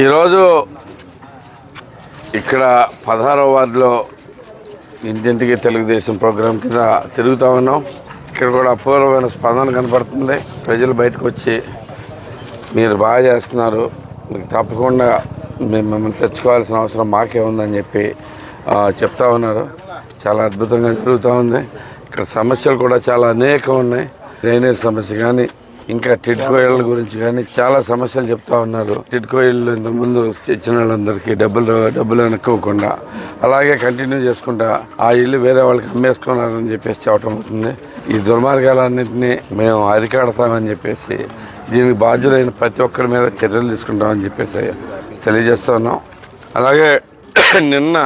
ఈరోజు ఇక్కడ పదహారవ వార్డులో ఇంటింటికి తెలుగుదేశం ప్రోగ్రాం కింద తిరుగుతూ ఉన్నాం. ఇక్కడ కూడా అపూర్వమైన స్పందన కనపడుతుంది. ప్రజలు బయటకు వచ్చి మీరు బాగా చేస్తున్నారు. మీకు తప్పకుండా మేము మిమ్మల్ని తెచ్చుకోవాల్సిన అవసరం మాకే ఉందని చెప్పి చెప్తా ఉన్నారు. చాలా అద్భుతంగా జరుగుతూ ఉంది. ఇక్కడ సమస్యలు కూడా చాలా అనేకం ఉన్నాయి. డ్రైనేజ్ సమస్య కానీ ఇంకా టిడ్కో ఇళ్ళ గురించి కానీ చాలా సమస్యలు చెప్తా ఉన్నారు. టిడ్కో ఇళ్ళు ఇంతకుముందు ఇచ్చిన వాళ్ళందరికీ డబ్బులు డబ్బులు అనుకోకుండా అలాగే కంటిన్యూ చేసుకుంటా ఆ ఇల్లు వేరే వాళ్ళకి అమ్మేసుకున్నారని చెప్పేసి చెప్పడం అవుతుంది. ఈ దుర్మార్గాలన్నింటినీ మేము అరికాడతామని చెప్పేసి దీనికి బాధ్యులైన ప్రతి ఒక్కరి మీద చర్యలు తీసుకుంటామని చెప్పేసి తెలియజేస్తున్నాం. అలాగే నిన్న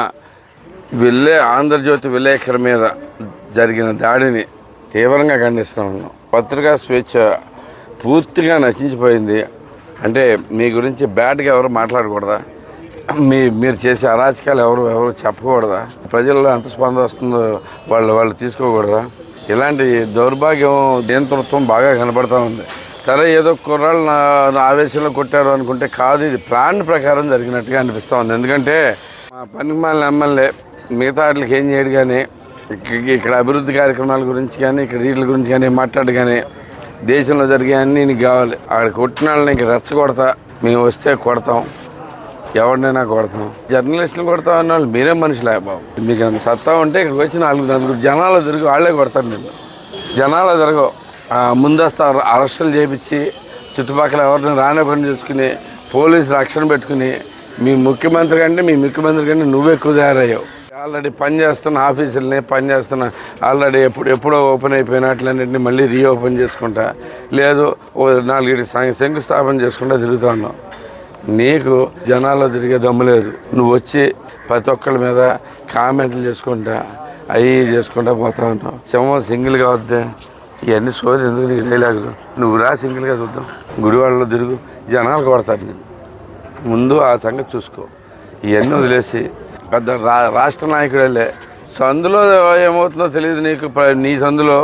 వెళ్ళే ఆంధ్రజ్యోతి విలేకరి మీద జరిగిన దాడిని తీవ్రంగా ఖండిస్తా ఉన్నాం. పత్రికా స్వేచ్ఛ పూర్తిగా నశించిపోయింది. అంటే మీ గురించి బ్యాడ్గా ఎవరు మాట్లాడకూడదా? మీ మీరు చేసే అరాచకాలు ఎవరు ఎవరు చెప్పకూడదా? ప్రజల్లో ఎంత స్పందన వస్తుందో వాళ్ళు వాళ్ళు తీసుకోకూడదా? ఇలాంటి దౌర్భాగ్యం నియంతృత్వం బాగా కనబడతా ఉంది. సరే ఏదో కుర్రాళ్ళు నా ఆవేశంలో కొట్టారు అనుకుంటే కాదు ఇది ప్లాన్ ప్రకారం జరిగినట్టుగా అనిపిస్తూ ఉంది. ఎందుకంటే మా పనికి ఎమ్మెల్యే మిగతా వాటికి ఏం చేయడు కానీ ఇక్కడ అభివృద్ధి కార్యక్రమాల గురించి కానీ ఇక్కడ వీటి గురించి కానీ మాట్లాడు కానీ దేశంలో జరిగే అన్నీ నీకు కావాలి. ఆడ కొట్టిన వాళ్ళని ఇంక రెచ్చగొడతా. మేము వస్తే కొడతాం. ఎవరినైనా కొడతాం. జర్నలిస్టులు కొడతాం అన్న వాళ్ళు మీరే మనుషులే బాబు. మీకు అంత సత్తా ఉంటే ఇక్కడికి వచ్చి నాలుగు నలుగురు జనాలు తిరిగి వాళ్ళే కొడతారు నిన్ను. జనాలు తిరగవు. ముందస్తు అరెస్టులు చేపించి చుట్టుపక్కల ఎవరిని రానివ్వకుండా చూసుకుని పోలీసు రక్షణ పెట్టుకుని మీ ముఖ్యమంత్రి కంటే మీ ముఖ్యమంత్రి కంటే నువ్వు ఎక్కువ తయారయ్యావు. ఆల్రెడీ పని చేస్తున్న ఆఫీసులని పని చేస్తున్న ఆల్రెడీ ఎప్పుడు ఎప్పుడో ఓపెన్ అయిపోయినట్లన్నింటిని మళ్ళీ రీఓపెన్ చేసుకుంటా. లేదు ఓ నాలుగు శంకుస్థాపన చేసుకుంటా తిరుగుతాను. నీకు జనాల్లో తిరిగే దమ్ము లేదు. నువ్వు వచ్చి ప్రతి ఒక్కరి మీద కామెంట్లు చేసుకుంటా అవి చేసుకుంటా పోతా ఉంటావు సింహం సింగిల్గా వద్దే. ఇవన్నీ సోది ఎందుకు నీకు డైలాగులు? నువ్వు రా సింగిల్గా చూద్దాం. గుడివాడలో తిరుగు. జనాలు కొడతారు నేను. ముందు ఆ సంగతి చూసుకో. ఇవన్నీ వదిలేసి పెద్ద రా రాష్ట్ర నాయకుడే వెళ్ళే సందులో ఏమవుతుందో తెలియదు నీకు నీ సందులో.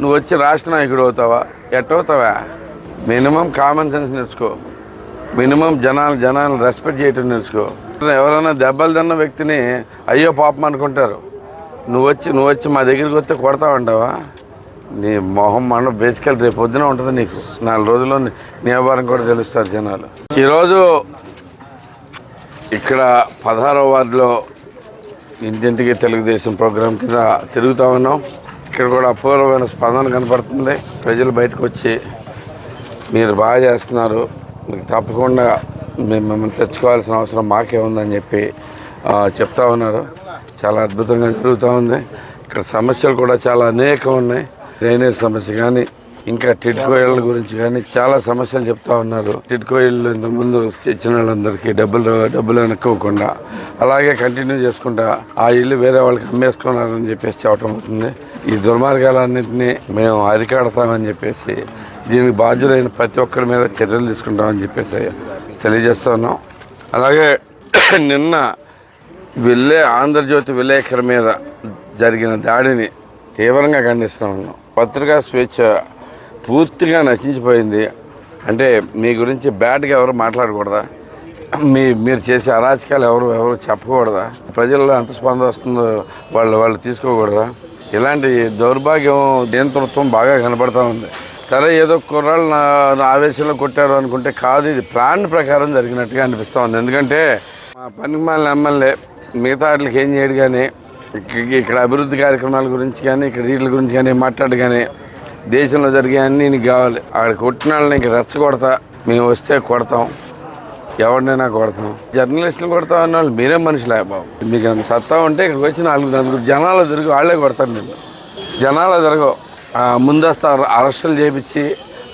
నువ్వు వచ్చి రాష్ట్ర నాయకుడు అవుతావా? ఎట్టవుతావా? మినిమం కామన్ సెన్స్ నేర్చుకో. మినిమం జనాలు జనాలను రెస్పెక్ట్ చేయటం నేర్చుకో. ఎవరైనా దెబ్బలు తిన్న వ్యక్తిని అయ్యో పాపం అనుకుంటారు. నువ్వు వచ్చి నువ్వు వచ్చి మా దగ్గరికి వస్తే కొడతావంటావా నీ మొహం మనం బేసికల్ రేపు పొద్దున ఉంటుంది నీకు. నాలుగు రోజుల్లో నీ వ్యాపారం కూడా తెలుస్తారు జనాలు. ఈరోజు ఇక్కడ పదహారవ వార్డులో ఇంటింటికి తెలుగుదేశం ప్రోగ్రాం కింద తిరుగుతూ ఉన్నాం. ఇక్కడ కూడా అపూర్వమైన స్పందన కనపడుతుంది. ప్రజలు బయటకు వచ్చి మీరు బాగా చేస్తున్నారు. మీకు తప్పకుండా మేము మిమ్మల్ని తెచ్చుకోవాల్సిన అవసరం మాకే ఉందని చెప్పి చెప్తా ఉన్నారు. చాలా అద్భుతంగా జరుగుతూ ఉంది. ఇక్కడ సమస్యలు కూడా చాలా అనేకం ఉన్నాయి. డ్రైనేజ్ సమస్య కానీ ఇంకా టిడ్కో ఇళ్ళ గురించి కానీ చాలా సమస్యలు చెప్తా ఉన్నారు. టిడ్కో ఇళ్ళు ఇంతకుముందు ఇచ్చిన వాళ్ళందరికీ డబ్బులు డబ్బులు వెనక్కోకుండా అలాగే కంటిన్యూ చేసుకుంటా ఆ ఇల్లు వేరే వాళ్ళకి అమ్మేసుకున్నారని చెప్పేసి చెప్పడం అవుతుంది. ఈ దుర్మార్గాలన్నింటినీ మేము అరికాడతామని చెప్పేసి దీనికి బాధ్యులైన ప్రతి ఒక్కరి మీద చర్యలు తీసుకుంటామని చెప్పేసి తెలియజేస్తున్నాం. అలాగే నిన్న వెళ్ళే ఆంధ్రజ్యోతి విలేకరి మీద జరిగిన దాడిని తీవ్రంగా ఖండిస్తా ఉన్నాం. పత్రికా స్వేచ్ఛ పూర్తిగా నశించిపోయింది. అంటే మీ గురించి బ్యాడ్గా ఎవరు మాట్లాడకూడదా? మీ మీరు చేసే అరాచకాలు ఎవరు ఎవరు చెప్పకూడదా? ప్రజల్లో ఎంత స్పందన వస్తుందో వాళ్ళు వాళ్ళు తీసుకోకూడదా? ఇలాంటి దౌర్భాగ్యం నియంతృత్వం బాగా కనబడతా ఉంది. సరే ఏదో కుర్రాళ్ళు నా ఆవేశంలో కొట్టారు అనుకుంటే కాదు ఇది ప్లాన్ ప్రకారం జరిగినట్టుగా అనిపిస్తూ ఉంది. ఎందుకంటే మా పనికి ఎమ్మెల్యే మిగతా వాటికి ఏం చేయడు కానీ ఇక్కడ అభివృద్ధి కార్యక్రమాల గురించి కానీ ఇక్కడ వీటి గురించి కానీ మాట్లాడు కానీ దేశంలో జరిగే అన్నీ నీకు కావాలి. ఆడ కొట్టిన వాళ్ళని ఇంక రెచ్చగొడతా. మేము వస్తే కొడతాం. ఎవరినైనా కొడతాం. జర్నలిస్టులు కొడతాం అన్న వాళ్ళు మీరే మనుషులే బాబు. మీకు అంత సత్తా ఉంటే ఇక్కడికి వచ్చి నాలుగు నలుగురు జనాలు తిరిగి వాళ్ళే కొడతారు నేను జనాలు తిరగవు. ముందస్తు అరెస్టులు చేపించి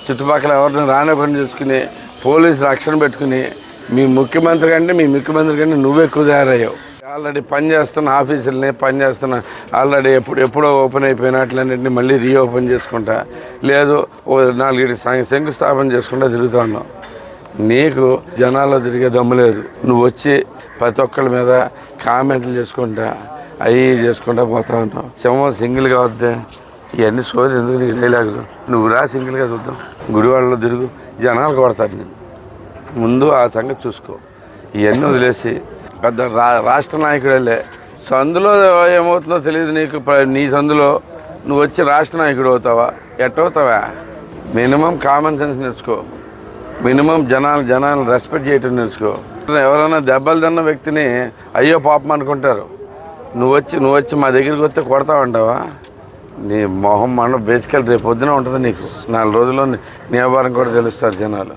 చుట్టుపక్కల ఎవరిని రానివ్వకుండా చూసుకుని పోలీసు రక్షణ పెట్టుకుని మీ ముఖ్యమంత్రి కంటే మీ ముఖ్యమంత్రి కంటే నువ్వు ఎక్కువ తయారయ్యావు. ఆల్రెడీ పని చేస్తున్న ఆఫీసులని పని చేస్తున్న ఆల్రెడీ ఎప్పుడు ఎప్పుడో ఓపెన్ అయిపోయినట్లన్నింటిని మళ్ళీ రీఓపెన్ చేసుకుంటా. లేదు ఓ నాలుగు శంకుస్థాపన చేసుకుంటా తిరుగుతాను. నీకు జనాల్లో తిరిగే దమ్ము లేదు. నువ్వు వచ్చి ప్రతి ఒక్కరి మీద కామెంట్లు చేసుకుంటా అవి చేసుకుంటా పోతా ఉన్నావు సింహం సింగిల్గా వద్దే. ఇవన్నీ సోది ఎందుకు నీకు డైలాగులు? నువ్వు రా సింగిల్గా చూద్దాం. గుడివాడలో తిరుగు. జనాలు కొడతారు నేను. ముందు ఆ సంగతి చూసుకో. ఇవన్నీ వదిలేసి పెద్ద రా రాష్ట్ర నాయకుడేలే. సందులో ఏమవుతుందో తెలియదు నీకు నీ సందులో. నువ్వు వచ్చి రాష్ట్ర నాయకుడు అవుతావా? ఎట్టవుతావా? మినిమం కామన్ సెన్స్ నేర్చుకో. మినిమం జనాలు జనాలను రెస్పెక్ట్ చేయటం నేర్చుకో. ఎవరైనా దెబ్బలు తిన్న వ్యక్తిని అయ్యో పాపం అనుకుంటారు. నువ్వు వచ్చి నువ్వు వచ్చి మా దగ్గరికి వస్తే కొడతావంటావా నీ మొహం మనం బేసికల్ రేపు పొద్దున ఉంటుంది నీకు. నాలుగు రోజుల్లో నీ వ్యాపారం కూడా తెలుస్తారు జనాలు.